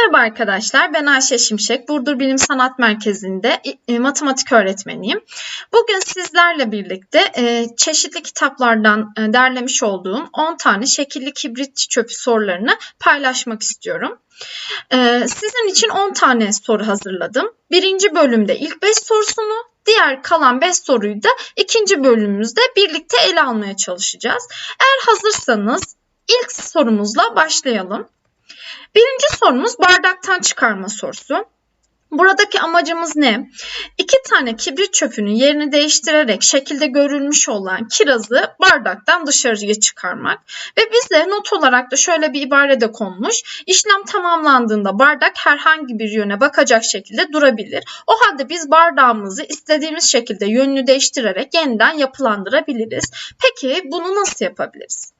Merhaba arkadaşlar, ben Ayşe Şimşek. Burdur Bilim Sanat Merkezi'nde e, matematik öğretmeniyim. Bugün sizlerle birlikte e, çeşitli kitaplardan e, derlemiş olduğum 10 tane şekilli kibrit çöpü sorularını paylaşmak istiyorum. Sizin için 10 tane soru hazırladım. Birinci bölümde ilk 5 sorusunu, diğer kalan 5 soruyu da ikinci bölümümüzde birlikte ele almaya çalışacağız. Eğer hazırsanız ilk sorumuzla başlayalım. Birinci sorumuz bardaktan çıkarma sorusu. Buradaki amacımız ne? İki tane kibrit çöpünün yerini değiştirerek şekilde görülmüş olan kirazı bardaktan dışarıya çıkarmak. Ve bize not olarak da şöyle bir ibare de konmuş. İşlem tamamlandığında bardak herhangi bir yöne bakacak şekilde durabilir. O halde biz bardağımızı istediğimiz şekilde yönünü değiştirerek yeniden yapılandırabiliriz. Peki bunu nasıl yapabiliriz?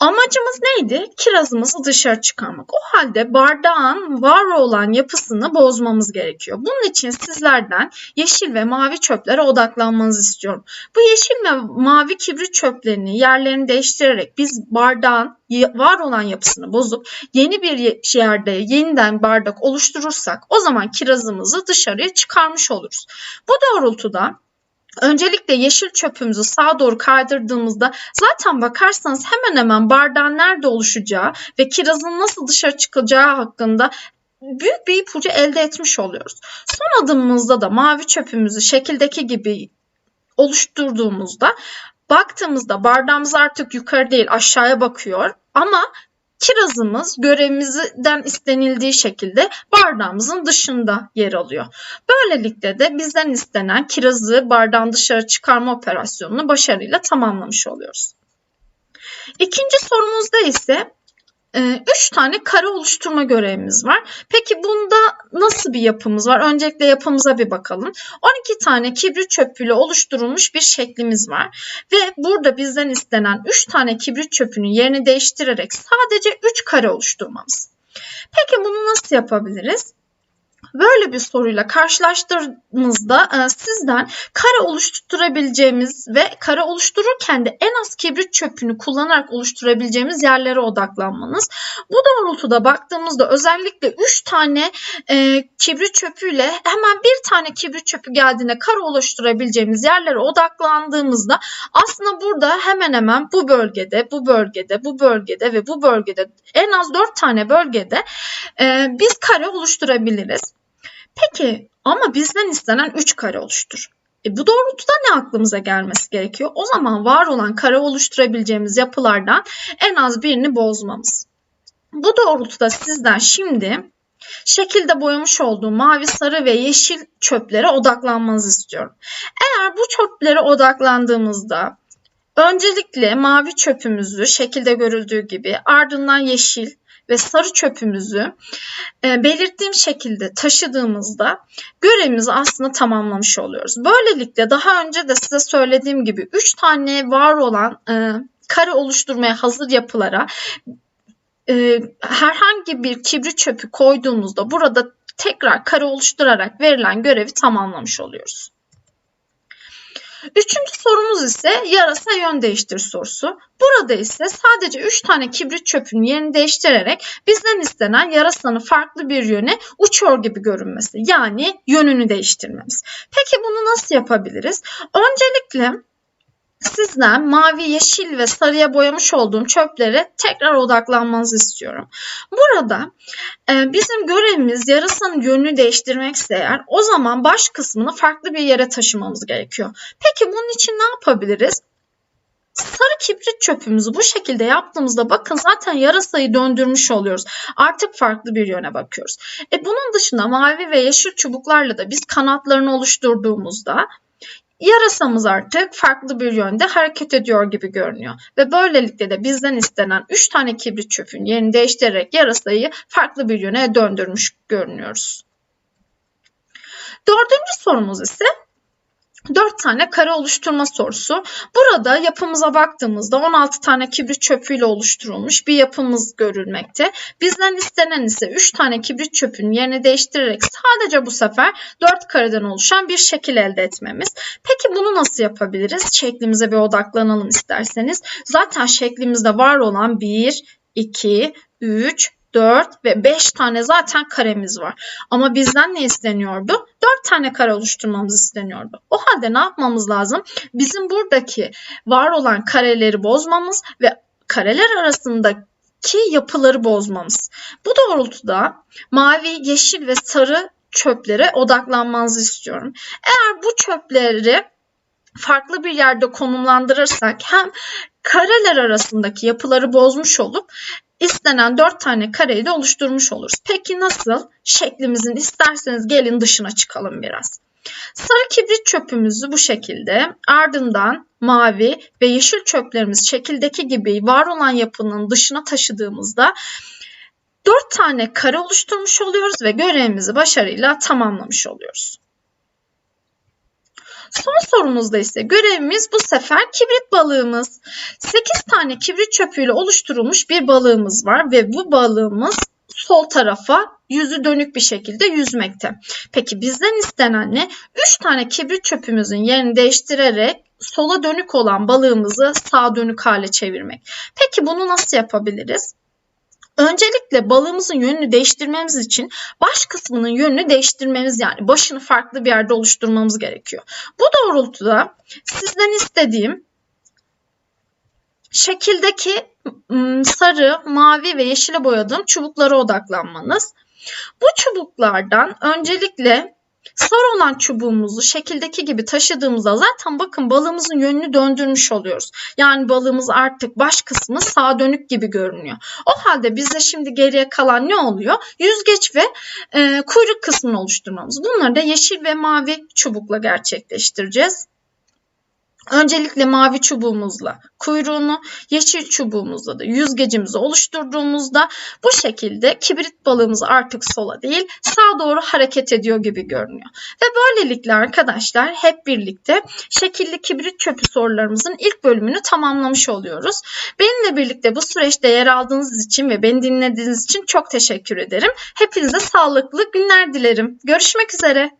Amacımız neydi? Kirazımızı dışarı çıkarmak. O halde bardağın var olan yapısını bozmamız gerekiyor. Bunun için sizlerden yeşil ve mavi çöplere odaklanmanızı istiyorum. Bu yeşil ve mavi kibrit çöplerini yerlerini değiştirerek biz bardağın var olan yapısını bozup yeni bir yerde yeniden bardak oluşturursak o zaman kirazımızı dışarıya çıkarmış oluruz. Bu doğrultuda Öncelikle yeşil çöpümüzü sağa doğru kaydırdığımızda zaten bakarsanız hemen hemen bardağın nerede oluşacağı ve kirazın nasıl dışarı çıkacağı hakkında büyük bir ipucu elde etmiş oluyoruz. Son adımımızda da mavi çöpümüzü şekildeki gibi oluşturduğumuzda baktığımızda bardağımız artık yukarı değil aşağıya bakıyor ama kirazımız görevimizden istenildiği şekilde bardağımızın dışında yer alıyor. Böylelikle de bizden istenen kirazı bardağın dışarı çıkarma operasyonunu başarıyla tamamlamış oluyoruz. İkinci sorumuzda ise 3 ee, tane kare oluşturma görevimiz var. Peki bunda nasıl bir yapımız var? Öncelikle yapımıza bir bakalım. 12 tane kibrit çöpüyle oluşturulmuş bir şeklimiz var. Ve burada bizden istenen 3 tane kibrit çöpünün yerini değiştirerek sadece 3 kare oluşturmamız. Peki bunu nasıl yapabiliriz? Böyle bir soruyla karşılaştırdığımızda e, sizden kare oluşturabileceğimiz ve kare oluştururken de en az kibrit çöpünü kullanarak oluşturabileceğimiz yerlere odaklanmanız. Bu doğrultuda baktığımızda özellikle 3 tane e, kibrit çöpüyle hemen bir tane kibrit çöpü geldiğinde kare oluşturabileceğimiz yerlere odaklandığımızda aslında burada hemen hemen bu bölgede, bu bölgede, bu bölgede ve bu bölgede en az 4 tane bölgede e, biz kare oluşturabiliriz. Peki ama bizden istenen 3 kare oluştur. E bu doğrultuda ne aklımıza gelmesi gerekiyor? O zaman var olan kare oluşturabileceğimiz yapılardan en az birini bozmamız. Bu doğrultuda sizden şimdi şekilde boyamış olduğum mavi, sarı ve yeşil çöplere odaklanmanızı istiyorum. Eğer bu çöplere odaklandığımızda öncelikle mavi çöpümüzü şekilde görüldüğü gibi ardından yeşil, ve sarı çöpümüzü e, belirttiğim şekilde taşıdığımızda görevimizi aslında tamamlamış oluyoruz. Böylelikle daha önce de size söylediğim gibi 3 tane var olan e, kare oluşturmaya hazır yapılara e, herhangi bir kibrit çöpü koyduğumuzda burada tekrar kare oluşturarak verilen görevi tamamlamış oluyoruz. Üçüncü sorumuz ise yarasa yön değiştir sorusu. Burada ise sadece 3 tane kibrit çöpünün yerini değiştirerek bizden istenen yarasanın farklı bir yöne uçuyor gibi görünmesi. Yani yönünü değiştirmemiz. Peki bunu nasıl yapabiliriz? Öncelikle sizden mavi, yeşil ve sarıya boyamış olduğum çöplere tekrar odaklanmanızı istiyorum. Burada e, bizim görevimiz yarasanın yönünü değiştirmekse eğer o zaman baş kısmını farklı bir yere taşımamız gerekiyor. Peki bunun için ne yapabiliriz? Sarı kibrit çöpümüzü bu şekilde yaptığımızda bakın zaten yarasayı döndürmüş oluyoruz. Artık farklı bir yöne bakıyoruz. E bunun dışında mavi ve yeşil çubuklarla da biz kanatlarını oluşturduğumuzda Yarasamız artık farklı bir yönde hareket ediyor gibi görünüyor. Ve böylelikle de bizden istenen 3 tane kibrit çöpün yerini değiştirerek yarasayı farklı bir yöne döndürmüş görünüyoruz. Dördüncü sorumuz ise 4 tane kare oluşturma sorusu. Burada yapımıza baktığımızda 16 tane kibrit çöpüyle oluşturulmuş bir yapımız görülmekte. Bizden istenen ise 3 tane kibrit çöpünün yerini değiştirerek sadece bu sefer 4 kareden oluşan bir şekil elde etmemiz. Peki bunu nasıl yapabiliriz? Şeklimize bir odaklanalım isterseniz. Zaten şeklimizde var olan 1, 2, 3, 4 ve 5 tane zaten karemiz var. Ama bizden ne isteniyordu? 4 tane kare oluşturmamız isteniyordu. O halde ne yapmamız lazım? Bizim buradaki var olan kareleri bozmamız ve kareler arasındaki yapıları bozmamız. Bu doğrultuda mavi, yeşil ve sarı çöplere odaklanmanızı istiyorum. Eğer bu çöpleri farklı bir yerde konumlandırırsak hem kareler arasındaki yapıları bozmuş olup istenen dört tane kareyi de oluşturmuş oluruz. Peki nasıl? Şeklimizin isterseniz gelin dışına çıkalım biraz. Sarı kibrit çöpümüzü bu şekilde ardından mavi ve yeşil çöplerimiz şekildeki gibi var olan yapının dışına taşıdığımızda 4 tane kare oluşturmuş oluyoruz ve görevimizi başarıyla tamamlamış oluyoruz. Son sorumuzda ise görevimiz bu sefer kibrit balığımız. 8 tane kibrit çöpüyle oluşturulmuş bir balığımız var ve bu balığımız sol tarafa yüzü dönük bir şekilde yüzmekte. Peki bizden istenen ne? 3 tane kibrit çöpümüzün yerini değiştirerek sola dönük olan balığımızı sağa dönük hale çevirmek. Peki bunu nasıl yapabiliriz? Öncelikle balığımızın yönünü değiştirmemiz için baş kısmının yönünü değiştirmemiz yani başını farklı bir yerde oluşturmamız gerekiyor. Bu doğrultuda sizden istediğim şekildeki sarı, mavi ve yeşile boyadığım çubuklara odaklanmanız. Bu çubuklardan öncelikle Sarı olan çubuğumuzu şekildeki gibi taşıdığımızda zaten bakın balığımızın yönünü döndürmüş oluyoruz. Yani balığımız artık baş kısmı sağa dönük gibi görünüyor. O halde bize şimdi geriye kalan ne oluyor? Yüzgeç ve e, kuyruk kısmını oluşturmamız. Bunları da yeşil ve mavi çubukla gerçekleştireceğiz. Öncelikle mavi çubuğumuzla kuyruğunu, yeşil çubuğumuzla da yüzgecimizi oluşturduğumuzda bu şekilde kibrit balığımız artık sola değil sağa doğru hareket ediyor gibi görünüyor. Ve böylelikle arkadaşlar hep birlikte şekilli kibrit çöpü sorularımızın ilk bölümünü tamamlamış oluyoruz. Benimle birlikte bu süreçte yer aldığınız için ve beni dinlediğiniz için çok teşekkür ederim. Hepinize sağlıklı günler dilerim. Görüşmek üzere.